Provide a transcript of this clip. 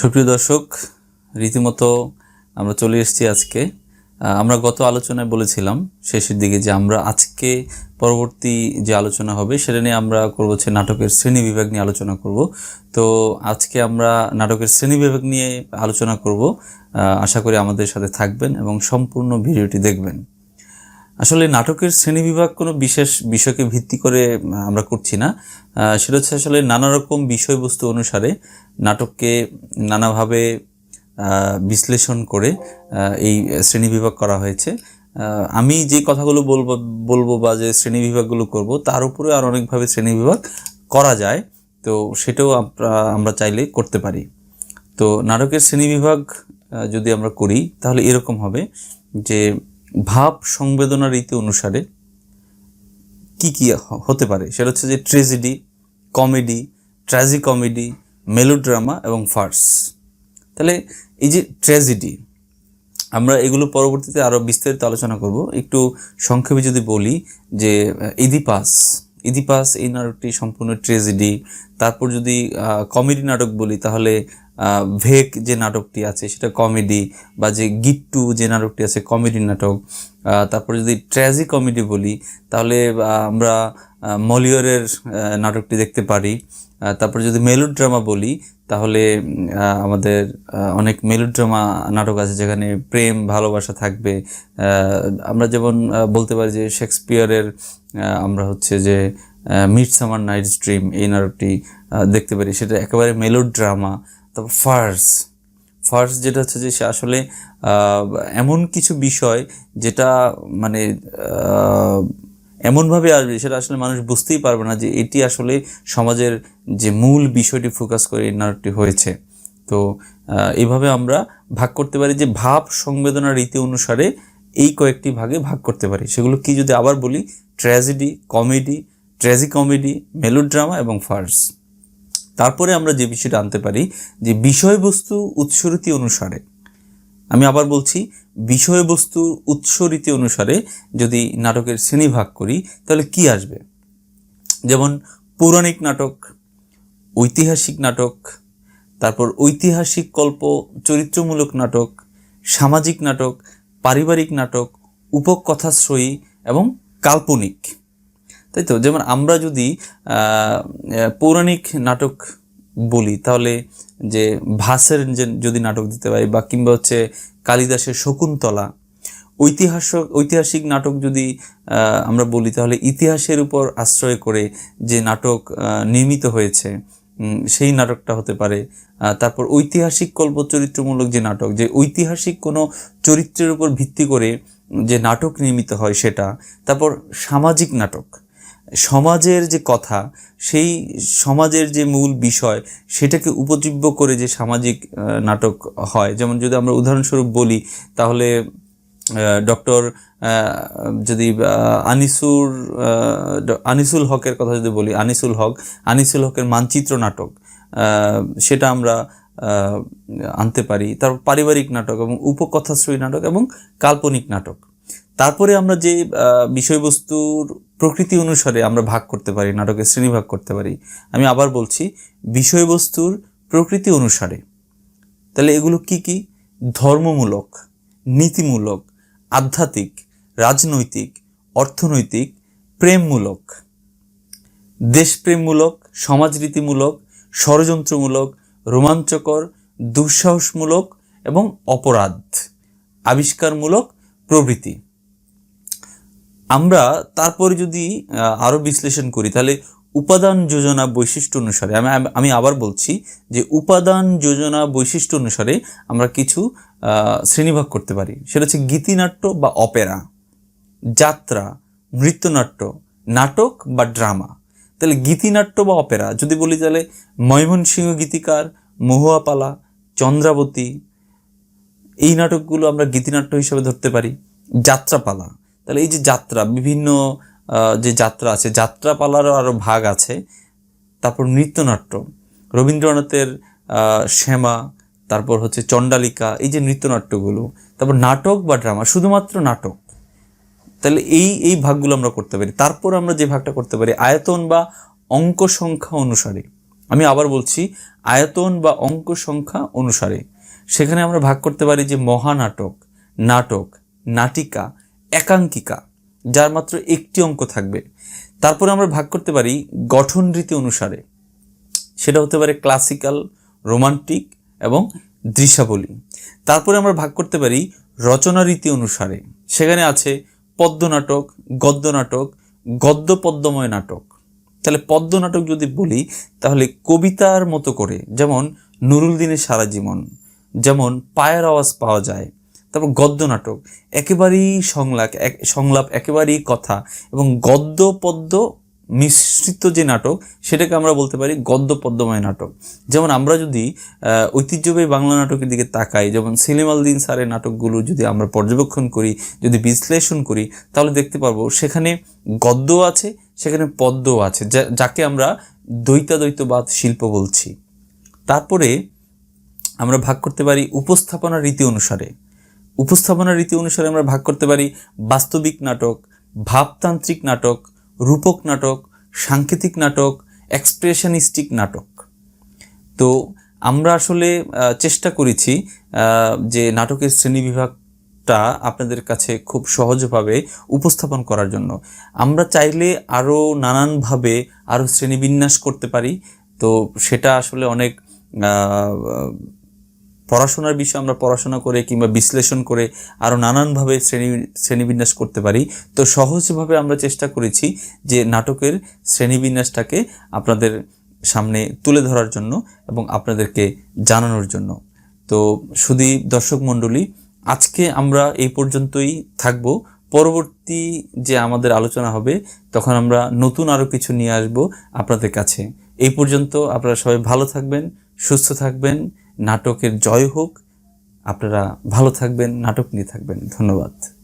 সুপ্রিয় দর্শক, রীতিমতো আমরা চলে এসেছি আজকে। আমরা গত আলোচনায় বলেছিলাম, শেষের দিকে যে আমরা আজকে পরবর্তী যে আলোচনা হবে, সেটা নিয়ে আমরা করব হচ্ছে নাটকের শ্রেণি বিভাগ নিয়ে আলোচনা করব। তো আজকে আমরা নাটকের শ্রেণি বিভাগ নিয়ে আলোচনা করব। আশা করি আমাদের সাথে থাকবেন এবং সম্পূর্ণ ভিডিওটি দেখবেন। আসলে নাটকের শ্রেণীবিভাগ কোনো বিশেষ বিষয়কে ভিত্তি করে আমরা করছি না। সেটা হচ্ছে আসলে নানা রকম বিষয়বস্তু অনুসারে নাটককে নানাভাবে বিশ্লেষণ করে এই শ্রেণীবিভাগ করা হয়েছে। আমি যে কথাগুলো বলব বলব বা যে শ্রেণীবিভাগগুলো করব, তার উপরে আর অনেকভাবে শ্রেণীবিভাগ করা যায়। তো সেটাও আমরা- চাইলে করতে পারি। তো নাটকের শ্রেণীবিভাগ যদি আমরা করি, তাহলে এরকম হবে যে ভাব সংবেদনা রীতি অনুসারে কি কি হতে পারে? সেটা হচ্ছে যে tragedy, comedy, tragicomedy, melodrama এবং ফার্স। তাহলে এই যে ট্র্যাজেডি, আমরা এগুলো পরবর্তীতে আরও বিস্তারিত আলোচনা করব। একটু সংক্ষেপে যদি বলি যে ইদিপাস ইদিপাস এই নাটকটি সম্পূর্ণ ট্রেজেডি তারপর যদি কমেডি নাটক বলি, তাহলে ভেক যে নাটকটি আছে, সেটা কমেডি বা যে গিট্টু যে নাটকটি আছে কমেডি নাটক। তারপর যদি ট্র্যাজি কমেডি বলি, তাহলে আমরা মলিয়রের নাটকটি দেখতে পারি। তারপর যদি মেলোড্রামা বলি, তাহলে আমাদের অনেক মেলোড্রামা নাটক আছে যেখানে প্রেম, ভালোবাসা থাকবে। আমরা যেমন বলতে পারি যে শেক্সপিয়ারের আমরা হচ্ছে যে মিড সামার নাইট ড্রিম এই নাটকটি দেখতে পারি। সেটা একেবারে মেলোড্রামা তারপর ফার্স। ফার্স্ট যেটা হচ্ছে যে সে আসলে এমন কিছু বিষয় যেটা মানে এমনভাবে আসবে, সেটা আসলে মানুষ বুঝতেই পারবে না যে এটি আসলে সমাজের যে মূল বিষয়টি ফোকাস করে এই নাটকটি হয়েছে। তো এইভাবে আমরা ভাগ করতে পারি যে ভাব সংবেদনা রীতি অনুসারে এই কয়েকটি ভাগে ভাগ করতে পারি। সেগুলো কি যদি আবার বলি tragedy comedy tragicomedy melodrama এবং ফার্স তারপরে আমরা যে বিষয়টা আনতে পারি, যে বিষয়বস্তু উৎসরীতি অনুসারে আমি আবার বলছি, বিষয়বস্তুর উৎস রীতি অনুসারে যদি নাটকের শ্রেণি ভাগ করি, তাহলে কি আসবে? যেমন পৌরাণিক নাটক, ঐতিহাসিক নাটক, তারপর ঐতিহাসিক কল্প, চরিত্রমূলক নাটক, সামাজিক নাটক, পারিবারিক নাটক, উপকথাশ্রয়ী এবং কাল্পনিক। তাই তো? যেমন আমরা যদি পৌরাণিক নাটক বলি, তাহলে যে ভাসের যে যদি নাটক দিতে পারি বা কিংবা হচ্ছে কালিদাসের শকুন্তলা ঐতিহাস ঐতিহাসিক নাটক যদি আমরা বলি, তাহলে ইতিহাসের উপর আশ্রয় করে যে নাটক নির্মিত হয়েছে সেই নাটকটা হতে পারে। তারপর ঐতিহাসিক কল্প চরিত্রমূলক যে নাটক, যে ঐতিহাসিক কোনো চরিত্রের উপর ভিত্তি করে যে নাটক নির্মিত হয় সেটা, তারপর সামাজিক নাটক। সমাজের যে কথা, সেই সমাজের যে মূল বিষয়, সেটাকে উপজীব্য করে যে সামাজিক নাটক হয়। যেমন যদি আমরা উদাহরণস্বরূপ বলি, তাহলে ডক্টর যদি আনিসুর আনিসুল হকের কথা যদি বলি, আনিসুল হক, আনিসুল হকের মানচিত্র নাটক সেটা আমরা আনতে পারি। তারপর পারিবারিক নাটক এবং উপকথাশ্রয়ী নাটক এবং কাল্পনিক নাটক। তারপরে আমরা যে বিষয়বস্তুর প্রকৃতি অনুসারে আমরা ভাগ করতে পারি, নাটকের শ্রেণি ভাগ করতে পারি, আমি আবার বলছি বিষয়বস্তুর প্রকৃতি অনুসারে। তাহলে এগুলো কি কি? ধর্মমূলক, নীতিমূলক, আধ্যাত্মিক, রাজনৈতিক, অর্থনৈতিক, প্রেমমূলক। দেশপ্রেমমূলক, সমাজরীতিমূলক, ষড়যন্ত্রমূলক, রোমাঞ্চকর, দুঃসাহসমূলক এবং অপরাধ। আবিষ্কারমূলক প্রভৃতি। আমরা তারপরে যদি আহ, আরও বিশ্লেষণ করি তাহলে উপাদান যোজনা বৈশিষ্ট্য অনুসারে আমি আমি আবার বলছি যে উপাদান যোজনা বৈশিষ্ট্য অনুসারে আমরা কিছু শ্রেণীভাগ করতে পারি। সেটা হচ্ছে গীতিনাট্য বা অপেরা যাত্রা নৃত্যনাট্য নাটক বা ড্রামা। তাহলে গীতিনাট্য বা অপেরা যদি বলি তাহলে ময়মনসিংহ গীতিকার মহুয়াপালা চন্দ্রাবতী এই নাটকগুলো আমরা গীতিনাট্য হিসেবে ধরতে পারি। যাত্রাপালা। তাহলে এই যে যাত্রা, বিভিন্ন যে যাত্রা আছে, যাত্রাপালারও আরও ভাগ আছে। তারপর নৃত্যনাট্য, রবীন্দ্রনাথের শ্যামা, তারপর হচ্ছে চণ্ডালিকা, এই যে নৃত্যনাট্যগুলো, তারপর নাটক বা ড্রামা, শুধুমাত্র নাটক। তাহলে এই এই ভাগগুলো আমরা করতে পারি। তারপর আমরা যে ভাগটা করতে পারি, আয়তন বা অঙ্ক সংখ্যা অনুসারে। আমি আবার বলছি, আয়তন বা অঙ্ক সংখ্যা অনুসারে। সেখানে আমরা ভাগ করতে পারি যে মহানাটক, নাটক, নাটিকা, একাঙ্কিকা, যার মাত্র একটি অঙ্ক থাকবে। তারপরে আমরা ভাগ করতে পারি গঠন রীতি অনুসারে। সেটা হতে পারে ক্লাসিক্যাল, রোমান্টিক এবং দৃশ্যাবলী তারপরে আমরা ভাগ করতে পারি রচনা রীতি অনুসারে। সেখানে আছে পদ্য নাটক গদ্য নাটক। গদ্য পদ্যময় নাটক তাহলে পদ্ম নাটক যদি বলি, তাহলে কবিতার মতো করে, যেমন নুরুল দিনের সারা জীবন। যেমন পায়ের আওয়াজ পাওয়া যায়, তারপর গদ্য নাটক, একেবারেই সংলাপ সংলাপ, একেবারেই কথা এবং গদ্য পদ্য মিশ্রিত যে নাটক, সেটাকে আমরা বলতে পারি গদ্য পদ্যময় নাটক। যেমন আমরা যদি ঐতিহ্যবাহী বাংলা নাটকের দিকে তাকাই, যেমন সেলিম আল দিন স্যারের নাটকগুলো যদি আমরা পর্যবেক্ষণ করি, যদি বিশ্লেষণ করি, তাহলে দেখতে পারব সেখানে গদ্য আছে, সেখানে পদ্য আছে যাকে আমরা দ্বৈতাদ্বৈতবাদ শিল্প বলছি। তারপরে আমরা ভাগ করতে পারি উপস্থাপনার রীতি অনুসারে। উপস্থাপনা রীতি অনুসারে আমরা ভাগ করতে পারি বাস্তবিক নাটক, ভাবতান্ত্রিক নাটক, রূপক নাটক, সাংকেতিক নাটক এক্সপ্রেশনিস্টিক নাটক। তো আমরা আসলে চেষ্টা করেছি যে নাটকের শ্রেণীবিভাগটা আপনাদের কাছে খুব সহজভাবে উপস্থাপন করার জন্য। আমরা চাইলে আরও নানানভাবে আরও শ্রেণীবিন্যাস করতে পারি। তো সেটা আসলে অনেক পড়াশোনার বিষয়ে আমরা পড়াশোনা করে কিংবা বিশ্লেষণ করে আরও নানানভাবে শ্রেণি, শ্রেণীবিন্যাস করতে পারি। তো সহজভাবে আমরা চেষ্টা করেছি যে নাটকের শ্রেণীবিন্যাসটাকে আপনাদের সামনে তুলে ধরার জন্য এবং আপনাদেরকে জানানোর জন্য। তো শুধু দর্শক মণ্ডলী, আজকে আমরা এই পর্যন্তই থাকব। পরবর্তী যে আমাদের আলোচনা হবে, তখন আমরা নতুন আরও কিছু নিয়ে আসব আপনাদের কাছে। এই পর্যন্ত আপনারা সবাই ভালো থাকবেন, সুস্থ থাকবেন। নাটকের জয় হোক। আপনারা ভালো থাকবেন নাটক নিয়ে থাকবেন। ধন্যবাদ।